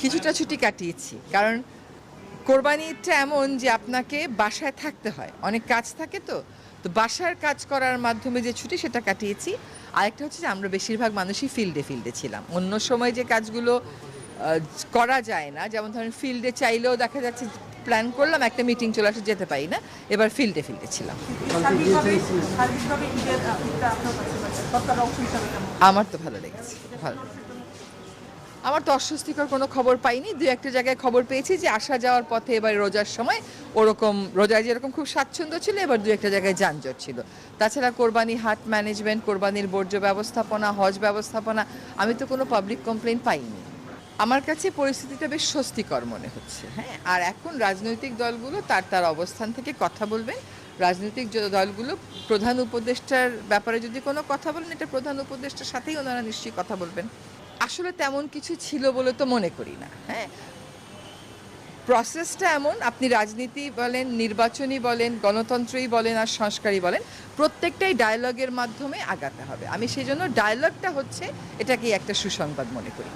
কিছুটা ছুটি কাটিয়েছি। কারণ কোরবানিটা এমন যে আপনাকে বাসায় থাকতে হয়। অনেক কাজ থাকে তো। তো বাসার কাজ করার মাধ্যমে যে ছুটি সেটা কাটিয়েছি। আরেকটা হচ্ছে যে আমরা বেশিরভাগ মানুষই ফিল্ডে ফিল্ডে ছিলাম। অন্য সময় যে কাজগুলো করা যায় না। যেমন ধরেন ফিল্ডে চাইলেও দেখা যাচ্ছে প্ল্যান করলাম একটা মিটিং চলে আসে যেতে পারি না। এবার ফিল্ডে ফিল্ডে ছিলাম। ঈদটা আমার তো ভালো লেগেছে। ভালো। আমার তো অস্বস্তিকর কোনো খবর পাইনি। দু একটা জায়গায় খবর পেয়েছি যে আসা যাওয়ার পথে এবার রোজার সময় ওরকম রোজায় যেরকম খুব স্বাচ্ছন্দ্য ছিল, এবার দু একটা জায়গায় যানজট ছিল। তাছাড়া কোরবানি, হাট ম্যানেজমেন্ট কোরবানির বর্জ্য ব্যবস্থাপনা, হজ ব্যবস্থাপনা, আমি তো কোনো পাবলিক কমপ্লেন পাইনি। আমার কাছে পরিস্থিতিটা বেশ স্বস্তিকর মনে হচ্ছে হ্যাঁ? আর এখন রাজনৈতিক দলগুলো তার তার অবস্থান থেকে কথা বলবেন। রাজনৈতিক দলগুলো প্রধান উপদেষ্টার ব্যাপারে যদি কোনো কথা বলেন, এটা প্রধান উপদেষ্টার সাথেই ওনারা নিশ্চয়ই কথা বলবেন। আসলে তেমন কিছু ছিল বলে তো মনে করি না হ্যাঁ? প্রসেসটা এমন, আপনি রাজনীতি বলেন, নির্বাচনী বলেন, গণতন্ত্রই বলেন আর সংস্কারই বলেন, প্রত্যেকটাই ডায়ালগের মাধ্যমে আগাতে হবে। আমি সেই জন্য ডায়ালগটা হচ্ছে এটাকেই একটা সুসংবাদ মনে করি।